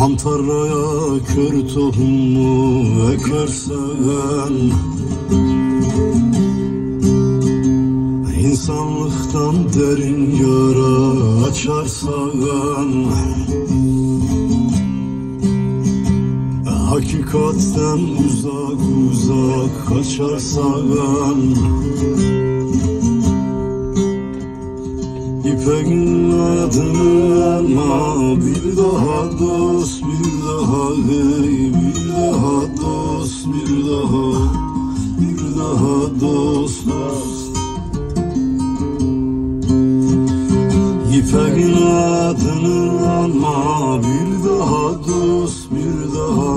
tarlaya kör tohumu ekersen? İnsanlıktan derin yara açarsan? Hakikatten uzak uzak kaçarsan İpek'in adını anma Bir daha dost bir daha hey Bir daha dost bir daha Bir daha dost dost İpek'in adını anma Bir daha dost bir daha